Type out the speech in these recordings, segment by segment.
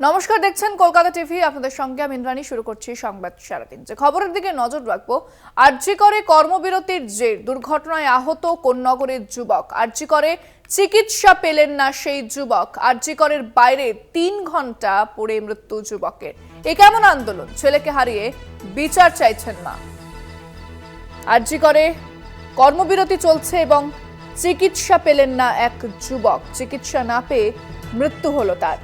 নমস্কার, দেখছেন কলকাতা টিভি। আপনাদের সঙ্গে আমি ইন্দ্রাণী। শুরু করছি সংবাদ সারাদিন। যে খবরের দিকে নজর রাখব আরজি করে কর্মবিরতির জের দুর্ঘটনায় আহত কোন্নগরের যুবক আরজি করে চিকিৎসা পেলেন না সেই যুবক আরজি করের বাইরে তিন ঘণ্টা পড়ে মৃত্যু যুবকের। এ কেমন আন্দোলন? ছেলেকে হারিয়ে বিচার চাইছেন মা। আরজি করে কর্মবিরতি চলছে এবং চিকিৎসা পেলেন না এক যুবক। চিকিৎসা না পেয়ে মৃত্যু হলো তার।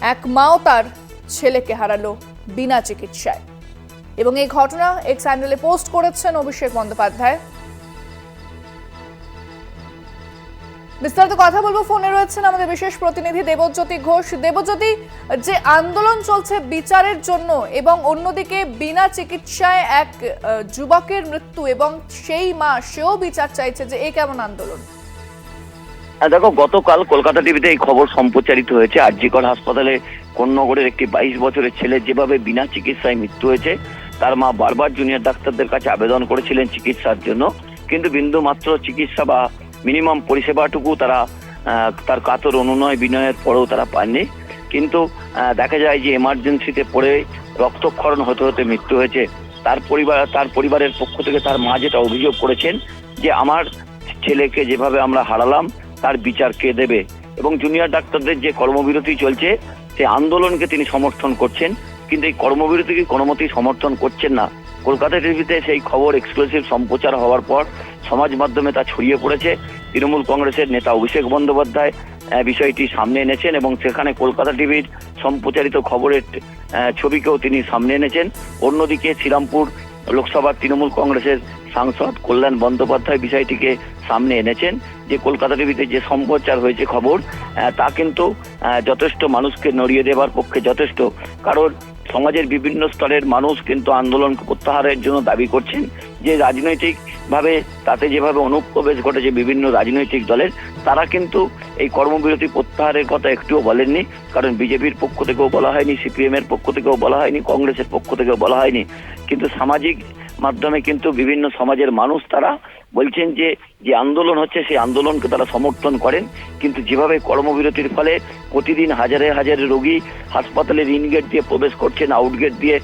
এক মাও তার ছেলেকে হারালো বিনা চিকিৎসায়। এবং এই ঘটনা এক্স হ্যান্ডেলে পোস্ট করেছেন অভিষেক বন্দ্যোপাধ্যায়। বিস্তারিত কথা বলব, ফোনে রয়েছেন আমাদের বিশেষ প্রতিনিধি দেবজ্যোতি ঘোষ। দেবজ্যোতি, যে আন্দোলন চলছে বিচারের জন্য এবং অন্যদিকে বিনা চিকিৎসায় এক যুবকের মৃত্যু এবং সেই মা সেও বিচার চাইছে যে এ কেমন আন্দোলন? দেখো, গতকাল কলকাতা টিভিতে এই খবর সম্প্রচারিত হয়েছে। আরজিকর হাসপাতালে কোন্নগরের একটি বাইশ বছরের ছেলে যেভাবে বিনা চিকিৎসায় মৃত্যু হয়েছে, তার মা বারবার জুনিয়র ডাক্তারদের কাছে আবেদন করেছিলেন চিকিৎসার জন্য। কিন্তু বিন্দু মাত্র চিকিৎসা বা মিনিমাম পরিষেবাটুকু তারা তার কাতর অনুনয় বিনয়ের পরেও তারা পাননি। কিন্তু দেখা যায় যে এমার্জেন্সিতে পড়ে রক্তক্ষরণ হতে হতে মৃত্যু হয়েছে। তার পরিবার, তার পরিবারের পক্ষ থেকে তার মা যেটা অভিযোগ করেছেন যে, আমার ছেলেকে যেভাবে আমরা হারালাম তার বিচার কে দেবে? এবং জুনিয়র ডাক্তারদের যে কর্মবিরতি চলছে সেই আন্দোলনকে তিনি সমর্থন করছেন। কিন্তু এই কর্মবিরতিকে কোনো মতেই সমর্থন করছেন না? কলকাতা টিভিতে সেই খবর এক্সক্লুসিভ সম্প্রচার হওয়ার পর সমাজ মাধ্যমে তা ছড়িয়ে পড়েছে। তৃণমূল কংগ্রেসের নেতা অভিষেক বন্দ্যোপাধ্যায় বিষয়টি সামনে এনেছেন এবং সেখানে কলকাতা টিভির সম্প্রচারিত খবরের ছবিকেও তিনি সামনে এনেছেন। অন্যদিকে শ্রীরামপুর লোকসভার তৃণমূল কংগ্রেসের সাংসদ কল্যাণ বন্দ্যোপাধ্যায় বিষয়টিকে সামনে এনেছেন যে কলকাতা টিভিতে যে সম্প্রচার হয়েছে খবর তা কিন্তু যথেষ্ট মানুষকে নড়িয়ে দেবার পক্ষে যথেষ্ট। কারণ সমাজের বিভিন্ন স্তরের মানুষ কিন্তু আন্দোলন প্রত্যাহারের জন্য দাবি করছেন যে রাজনৈতিক ভাবে, তাতে যেভাবে অনুপ্রবেশ ঘটেছে বিভিন্ন রাজনৈতিক দলের, তারা কিন্তু এই কর্মবিরতি প্রত্যাহারের কথা একটুও বলেননি। কারণ বিজেপির পক্ষ থেকেও বলা হয়নি সিপিএম এর পক্ষ থেকেও বলা হয়নি, কংগ্রেসের পক্ষ থেকেও বলা হয়নি। কিন্তু সামাজিক মাধ্যমে কিন্তু বিভিন্ন সমাজের মানুষ তারা বলছেন যে যে আন্দোলন হচ্ছে, সেই আন্দোলনকে তারা সমর্থন করেন। কিন্তু যেভাবে কর্মবিরতির ফলে প্রতিদিন হাজারে হাজারে রোগী হাসপাতালের ইনগেট দিয়ে প্রবেশ করছেন, আউটগেট দিয়ে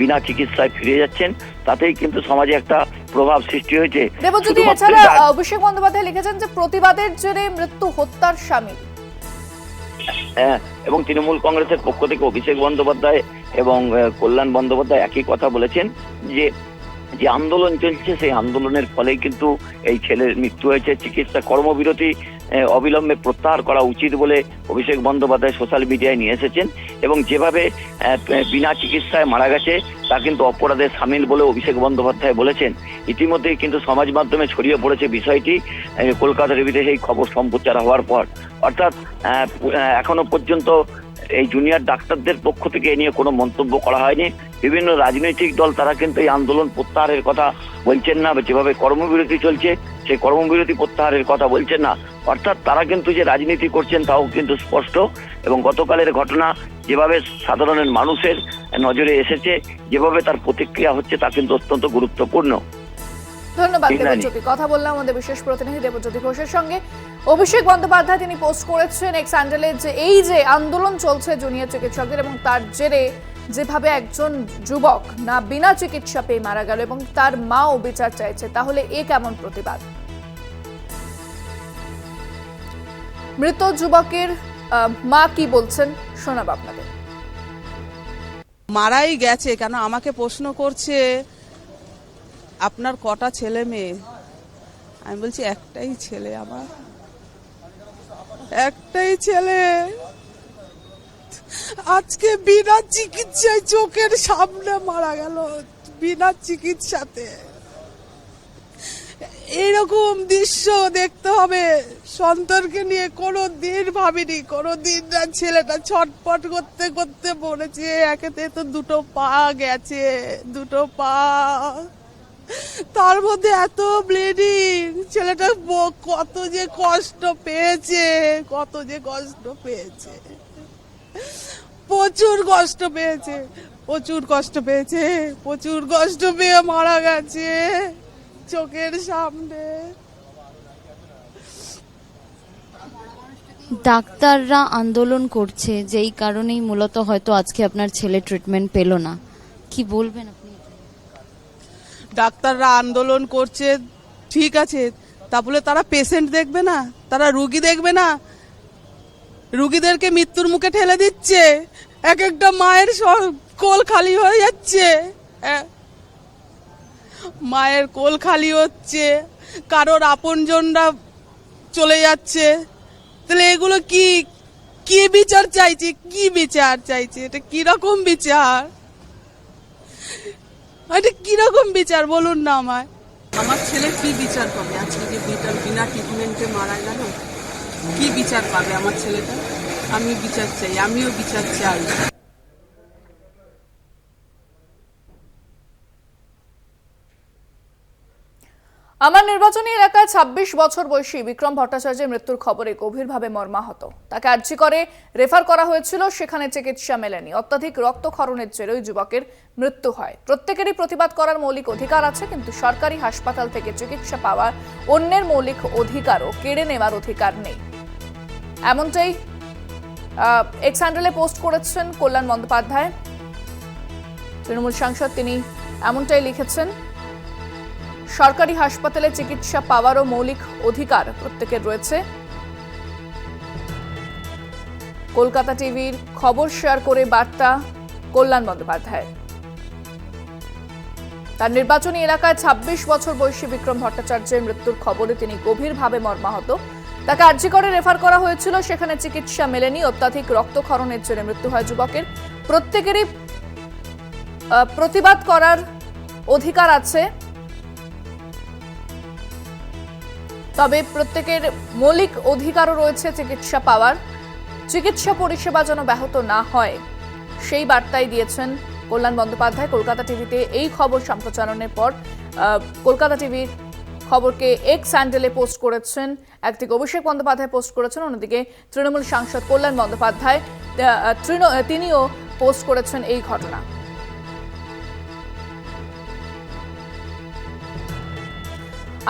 বিনা চিকিৎসায় ফিরে যাচ্ছেন তাতেই কিন্তু সমাজে একটা প্রভাব সৃষ্টি হয়েছে। দেবজ্যোতি এছাড়া অভিষেক বন্দ্যোপাধ্যায় লিখেছেন যে প্রতিবাদের জেরে মৃত্যু হত্যার সামিল হ্যাঁ এবং তৃণমূল কংগ্রেসের পক্ষ থেকে অভিষেক বন্দ্যোপাধ্যায় এবং কল্যাণ বন্দ্যোপাধ্যায় একই কথা বলেছেন যে যে আন্দোলন চলছে সেই আন্দোলনের ফলেই কিন্তু এই ছেলের মৃত্যু হয়েছে। চিকিৎসা কর্মবিরতি অবিলম্বে প্রত্যাহার করা উচিত বলে অভিষেক বন্দ্যোপাধ্যায় সোশ্যাল মিডিয়ায় নিয়ে এসেছেন এবং যেভাবে বিনা চিকিৎসায় মারা গেছে, তা কিন্তু অপরাধের সামিল বলে অভিষেক বন্দ্যোপাধ্যায় বলেছেন। ইতিমধ্যেই কিন্তু সমাজ মাধ্যমে ছড়িয়ে পড়েছে বিষয়টি কলকাতার কলকাতা রেভিতে সেই খবর সম্প্রচার হওয়ার পর। অর্থাৎ এখনও পর্যন্ত এই জুনিয়র ডাক্তারদের পক্ষ থেকে এ নিয়ে কোনো মন্তব্য করা হয়নি। বিভিন্ন রাজনৈতিক দল তারা কিন্তু এই আন্দোলন প্রত্যাহারের কথা বলছেন না যেভাবে কর্মবিরতি চলছে, সেই কর্মবিরতি প্রত্যাহারের কথা বলছেন না। অর্থাৎ তারা কিন্তু যে রাজনীতি করছেন তাও কিন্তু স্পষ্ট। এবং গতকালের ঘটনা যেভাবে সাধারণের মানুষের নজরে এসেছে, যেভাবে তার প্রতিক্রিয়া হচ্ছে তা কিন্তু অত্যন্ত গুরুত্বপূর্ণ। ধন্যবাদ দেবজ্যোতি। কথা বললাম আমাদের বিশেষ প্রতিনিধি দেবজ্যোতি ঘোষের সঙ্গে। অভিষেক বন্দ্যোপাধ্যায় তিনি পোস্ট করেছেন এক্স হ্যান্ডেলে যে এই যে আন্দোলন চলছে জুনিয়র চিকিৎসকদের এবং তার জেরে যেভাবে একজন যুবক না বিনা চিকিৎসা পেয়ে মারা গেল এবং তার মাও বিচার চাইছে তাহলে এ কেমন প্রতিবাদ? মৃত যুবকের আহ, মা কি বলছেন? শোনাব আপনাদের। মারাই গেছে কেন আমাকে প্রশ্ন করছে? আপনার কটা ছেলে মেয়ে? আমি বলছি, একটাই ছেলে আমার। একটাই ছেলে। আজকে বিনা চিকিৎসায় চোখের সামনে মারা গেল, বিনা চিকিৎসাতে। এরকম দৃশ্য দেখতে হবে। সন্তানকে নিয়ে কোনো দিন ভাবিনি কোনো দিন না ছেলেটা ছটপট করতে করতে পড়েছে একেতে তো দুটো পা গেছে, দুটো পা। তার মধ্যে এত ব্লিডিং ছেলেটা কত যে কষ্ট পেয়েছে, কত যে কষ্ট পেয়েছে। প্রচুর কষ্ট পেয়েছে, প্রচুর কষ্ট পেয়েছে, প্রচুর কষ্ট পেয়ে মারা গেছে চোখের সামনে। ডাক্তাররা আন্দোলন করছে, যেই কারণেই মূলত হয়তো আজকে আপনার ছেলে ট্রিটমেন্ট পেল না। কি বলবেন আপনি? ডাক্তাররা আন্দোলন করছে, ঠিক আছে তা বলে তারা পেশেন্ট দেখবে না, তারা রুগী দেখবে না, রুগীদেরকে মৃত্যুর মুখে ঠেলে দিচ্ছে এক একটা মায়ের কোল খালি হয়ে যাচ্ছে। মায়ের কোল খালি হচ্ছে, কারোর আপনজনরা চলে যাচ্ছে, তাহলে এগুলো কি কি বিচার চাইছে, কি বিচার চাইছে, এটা কীরকম বিচার এটা কীরকম বিচার? বলুন না আমায়। আমার ছেলে কি বিচার পাবে? আজকে বিনা বিনা ট্রিটমেন্টে মারা গেল, কি বিচার পাবে আমার ছেলেটা? আমি বিচার চাই, আমিও বিচার চাই। আমার নির্বাচনী এলাকায় ২৬ বছর বয়সী বিক্রম ভট্টাচার্যের মৃত্যুর খবরে গভীরভাবে মর্মাহত। তাকে আর্জি করে রেফার করা হয়েছিল, সেখানে চিকিৎসা মেলেনি। অত্যাধিক রক্তক্ষরণের জেরে ওই যুবকের মৃত্যু হয়। প্রত্যেকেরই প্রতিবাদ করার মৌলিক অধিকার আছে, কিন্তু সরকারি হাসপাতাল থেকে চিকিৎসা পাওয়ার অন্যের মৌলিক অধিকারও কেড়ে নেওয়ার অধিকার নেই। এমনটাই এক্স হ্যান্ডেলে পোস্ট করেছেন কল্যাণ বন্দ্যোপাধ্যায়। তৃণমূল সাংসদ তিনি এমনটাই লিখেছেন। সরকারি হাসপাতালে চিকিৎসা পাওয়ারও মৌলিক অধিকার প্রত্যেকের রয়েছে। কলকাতা টিভির খবর শেয়ার করে বার্তা কল্যাণ বন্দ্যোপাধ্যায়। তার নির্বাচনী এলাকায় ২৬ বছর বয়সী বিক্রম ভট্টাচার্যের মৃত্যুর খবরে তিনি গভীরভাবে মর্মাহত। তাকে আর্জি করে রেফার করা হয়েছিল, সেখানে চিকিৎসা মেলেনি। অত্যাধিক রক্তক্ষরণের জন্য মৃত্যু হয় যুবকের। প্রত্যেকেরই প্রতিবাদ করার অধিকার আছে। তবে প্রত্যেকের মৌলিক অধিকারও রয়েছে চিকিৎসা পাওয়ার। চিকিৎসা পরিষেবা যেন ব্যাহত না হয়, সেই বার্তাই দিয়েছেন কল্যাণ বন্দ্যোপাধ্যায়। কলকাতা টিভিতে এই খবর সম্প্রচারণের পর কলকাতা টিভির খবরকে এক্স স্যান্ডেলে পোস্ট করেছেন, একদিকে অভিষেক বন্দ্যোপাধ্যায় পোস্ট করেছেন, অন্যদিকে তৃণমূল সাংসদ কল্যাণ বন্দ্যোপাধ্যায় তিনিও পোস্ট করেছেন এই ঘটনা।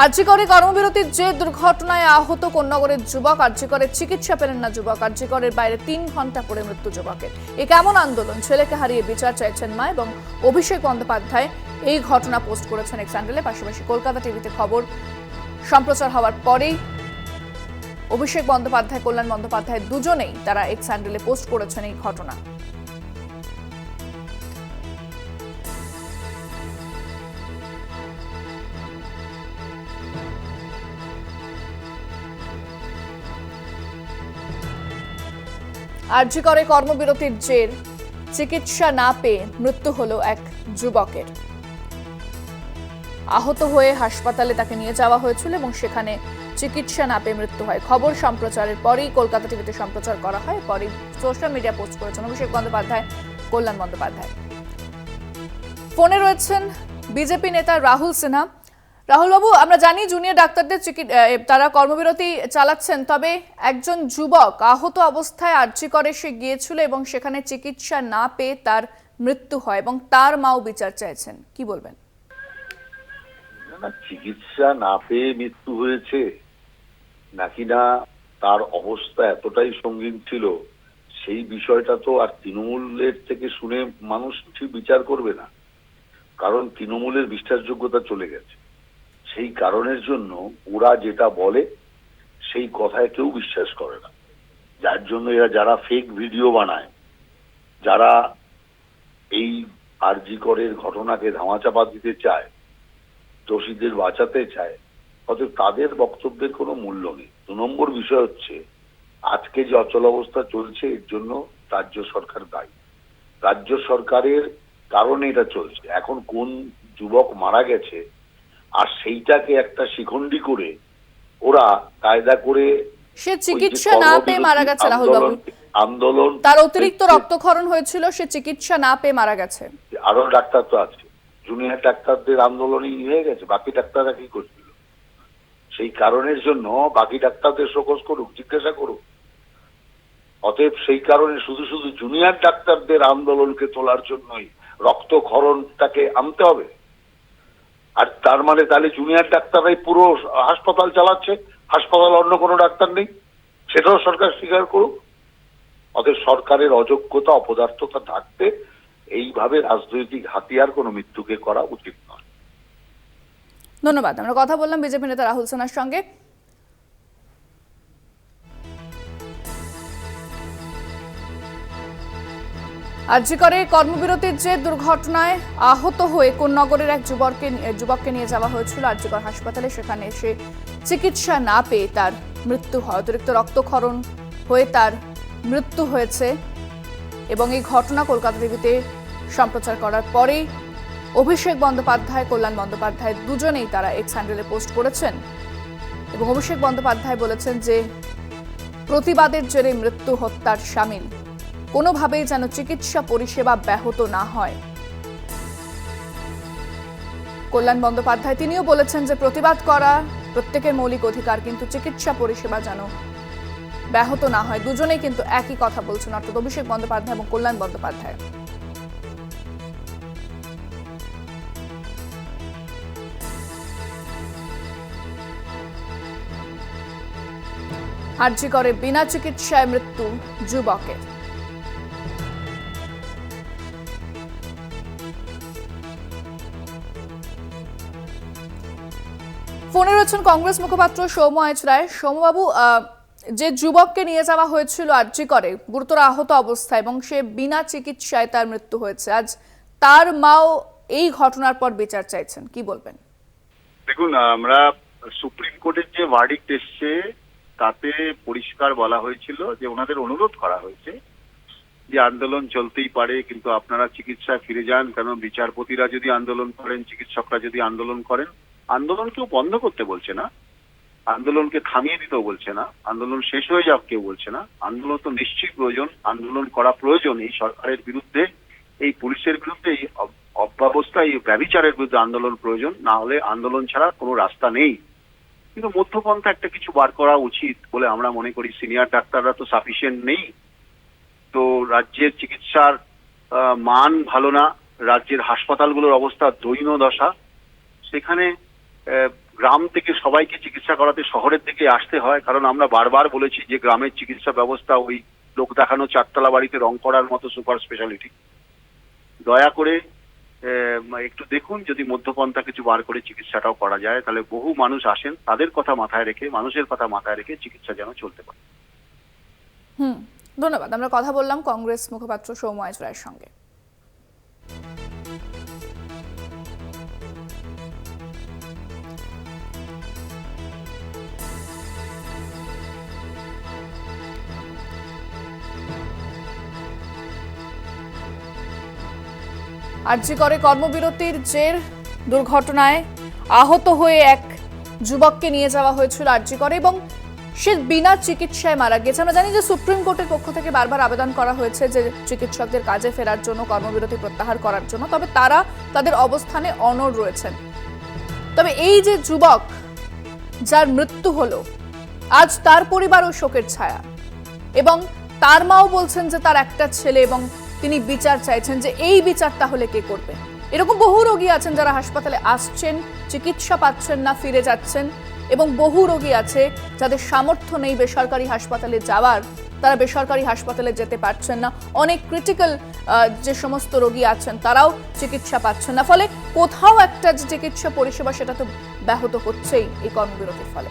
আর্যিকরে কর্মবিরতির যে দুর্ঘটনায় আহত কোন্নগরের যুবক, আর্যিকরের চিকিৎসা পেলেন না যুবক, আর্যিকরের বাইরে তিন ঘণ্টা পরে মৃত্যু যুবকের। এ কেমন আন্দোলন? ছেলেকে হারিয়ে বিচার চাইছেন মা এবং অভিষেক বন্দ্যোপাধ্যায় এই ঘটনা পোস্ট করেছেন এক স্যান্ডেলে। পাশাপাশি কলকাতা টিভিতে খবর সম্প্রচার হওয়ার পরেই অভিষেক বন্দ্যোপাধ্যায়, কল্যাণ বন্দ্যোপাধ্যায় দুজনেই তারা এক স্যান্ডেলে পোস্ট করেছেন এই ঘটনা। আর্জি করে কর্মবিরতির জের, চিকিৎসা না পেয়ে মৃত্যু হলো এক যুবকের। আহত হয়ে হাসপাতালে তাকে নিয়ে যাওয়া হয়েছিল এবং সেখানে চিকিৎসা না পেয়ে মৃত্যু হয়। খবর সম্প্রচারের পরেই কলকাতা টিভিতে সম্প্রচার করা হয়। পরে সোশ্যাল মিডিয়া পোস্ট করেছেন অভিষেক বন্দ্যোপাধ্যায়, কল্যাণ বন্দ্যোপাধ্যায়। ফোনে রয়েছেন বিজেপি নেতা রাহুল সিনহা। রাহুল বাবু আমরা জানি জুনিয়র ডাক্তারদের তারা কর্মবিরতি চালাচ্ছেন, তবে একজন যুবক আহত অবস্থায় আর্জি করে, সে গিয়েছিল এবং সেখানে চিকিৎসা না পেয়ে তার মৃত্যু হয় এবং তার মাও বিচার চাইছেন। কি বলবেন? চিকিৎসা না পেয়ে মৃত্যু হয়েছে, নাকি না তার অবস্থা এতটাই সঙ্গীন ছিল, সেই বিষয়টা তো আর তৃণমূলের থেকে শুনে মানুষ বিচার করবে না, কারণ তৃণমূলের বিশ্বাসযোগ্যতা চলে গেছে। সেই কারণের জন্য ওরা যেটা বলে, সেই কথায় কেউ বিশ্বাস করে না। যার জন্য এরা যারা ফেক ভিডিও বানায়, যারা এই আরজিকরের ঘটনাকে ধামাচাপা দিতে চায়, দোষীদের বাঁচাতে চায়, অতএব তাদের বক্তব্যের কোনো মূল্য নেই। দু নম্বর বিষয় হচ্ছে, আজকে যে অচল অবস্থা চলছে, এর জন্য রাজ্য সরকার দায়ী। রাজ্য সরকারের কারণে এটা চলছে। এখন কোন যুবক মারা গেছে আর সেইটাকে একটা শিখণ্ডি করে ওরা কায়দা করে সে চিকিৎসা না পেয়ে মারা গেছে রাহুল বাবু। আন্দোলন- তার অতিরিক্ত রক্তক্ষরণ হয়েছিল সে চিকিৎসা না পেয়ে মারা গেছে। আরও ডাক্তার তো আছে। জুনিয়র ডাক্তারদের আন্দোলনই হয়ে গেছে বাকি ডাক্তাররা কি করছিল? সেই কারণের জন্য বাকি ডাক্তারদের শোকজ করুক জিজ্ঞাসা করুক। অতএব সেই কারণে শুধু শুধু জুনিয়র ডাক্তারদের আন্দোলনকে তোলার জন্যই রক্তক্ষরণটাকে আনতে হবে। আর তার মানে তাহলে জুনিয়র ডাক্তাররাই পুরো হাসপাতাল চালাচ্ছে, হাসপাতাল অন্য কোনো ডাক্তার নেই? সেটাও সরকার স্বীকার করুক। অতএব সরকারের অযোগ্যতা, অপদার্থতা থাকতে এইভাবে রাজনৈতিক হাতিয়ার কোনো মৃত্যুকে করা উচিত নয়। ধন্যবাদ। আমরা কথা বললাম বিজেপি নেতা রাহুল সোনার সঙ্গে। আর্জি করে কর্মবিরতির যে দুর্ঘটনায় আহত হয়ে কোন্নগরের এক যুবককে যুবককে নিয়ে যাওয়া হয়েছিল আর্জিকর হাসপাতালে, সেখানে এসে চিকিৎসা না পেয়ে তার মৃত্যু হয়। অতিরিক্ত রক্তক্ষরণ হয়ে তার মৃত্যু হয়েছে এবং এই ঘটনা কলকাতা টিভিতে সম্প্রচার করার পরেই অভিষেক বন্দ্যোপাধ্যায়, কল্যাণ বন্দ্যোপাধ্যায় দুজনেই তারা এক্স হ্যান্ডেলে পোস্ট করেছেন এবং অভিষেক বন্দ্যোপাধ্যায় বলেছেন যে প্রতিবাদের জেরে মৃত্যু হত্যার সামিল কোনোভাবেই যেন চিকিৎসা পরিষেবা ব্যাহত না হয়। কল্যাণ বন্দ্যোপাধ্যায় তিনিও বলেছেন যে প্রতিবাদ করা প্রত্যেকের মৌলিক অধিকার, কিন্তু চিকিৎসা পরিষেবা যেন ব্যাহত না হয়। দুজনেই কিন্তু একই কথা বলছেন, অর্থাৎ অভিষেক বন্দ্যোপাধ্যায় এবং কল্যাণ বন্দ্যোপাধ্যায়। আর্জি করে, বিনা চিকিৎসায় মৃত্যু যুবকের। ফোনে রয়েছেন কংগ্রেস মুখপাত্র সৌম্য আইচ রায় সৌম্যবাবু যে যুবককে নিয়ে যাওয়া হয়েছিল আর্জি করে, গুরুতর আহত অবস্থায় এবং সে বিনা চিকিৎসায় তার মৃত্যু হয়েছে। আজ তার মাও এই ঘটনার পর বিচার চাইছেন। কি বলবেন? দেখুন, আমরা সুপ্রিম কোর্টের যে ভার্ডিক্ট এসছে, তাতে পরিষ্কার বলা হয়েছিল যে ওনাদের অনুরোধ করা হয়েছে যে আন্দোলন চলতেই পারে, কিন্তু আপনারা চিকিৎসায় ফিরে যান। কারণ বিচারপতিরা যদি আন্দোলন করেন, চিকিৎসকরা যদি আন্দোলন করেন আন্দোলন কেউ বন্ধ করতে বলছে না, আন্দোলনকে থামিয়ে দিতেও বলছে না, আন্দোলন শেষ হয়ে যাক কেউ বলছে না। আন্দোলন তো নিশ্চয়ই প্রয়োজন, আন্দোলন করা প্রয়োজন এই সরকারের বিরুদ্ধে, এই পুলিশের বিরুদ্ধে, এই অব- অব্যবস্থা, এই ব্যবিচারের বিরুদ্ধে আন্দোলন প্রয়োজন, না হলে আন্দোলন ছাড়া কোনো রাস্তা নেই। কিন্তু মধ্যপন্থা একটা কিছু বার করা উচিত বলে আমরা মনে করি, সিনিয়র ডাক্তাররা তো সাফিসিয়েন্ট নেই। তো রাজ্যের চিকিৎসার মান ভালো না, রাজ্যের হাসপাতালগুলোর অবস্থা দৈন্য দশা সেখানে গ্রাম থেকে সবাইকে চিকিৎসা করাতে শহরের দিকে আসতে হয়, কারণ আমরা বারবার বলেছি যে গ্রামের চিকিৎসা ব্যবস্থা ওই লোক দেখানো চারতলা বাড়িতে রং করার মতো সুপার স্পেশালিটি দয়া করে একটু দেখুন যদি মধ্যপন্থা কিছু বার করে চিকিৎসাটাও করা যায়, তাহলে বহু মানুষ আসেন, তাদের কথা মাথায় রেখে, মানুষের কথা মাথায় রেখে চিকিৎসা যেন চলতে পারে। হুম, ধন্যবাদ। আমরা কথা বললাম কংগ্রেস মুখপাত্র সৌম্য রায়ের সঙ্গে। আর্জি করে কর্মবিরতির জের দুর্ঘটনায় আহত হয়ে এক যুবককে নিয়ে যাওয়া হয়েছিল আর্জি করে এবং সে বিনা চিকিৎসায় মারা গেছে। আমরা জানি যে সুপ্রিম কোর্টের পক্ষ থেকে বারবার আবেদন করা হয়েছে যে চিকিৎসকদের কাজে ফেরার জন্য, কর্মবিরতি প্রত্যাহার করার জন্য, তবে তারা তাদের অবস্থানে অনড় রয়েছেন। তবে এই যে যুবক, যার মৃত্যু হলো, আজ তার পরিবারও শোকের ছায়া এবং তার মাও বলছেন যে তার একটা ছেলে এবং তিনি বিচার চাইছেন যে এই বিচার তাহলে কে করবে। এরকম বহু রোগী আছেন যারা হাসপাতালে আসছেন, চিকিৎসা পাচ্ছেন না, ফিরে যাচ্ছেন এবং বহু রোগী আছে যাদের সামর্থ্য নেই বেসরকারি হাসপাতালে যাওয়ার। তারা বেসরকারি হাসপাতালে যেতে পারছেন না। অনেক ক্রিটিক্যাল যে সমস্ত রোগী আছেন তারাও চিকিৎসা পাচ্ছেন না। ফলে কোথাও একটা যে চিকিৎসা পরিষেবা সেটা তো ব্যাহত হচ্ছেই এই কর্মবিরতির ফলে।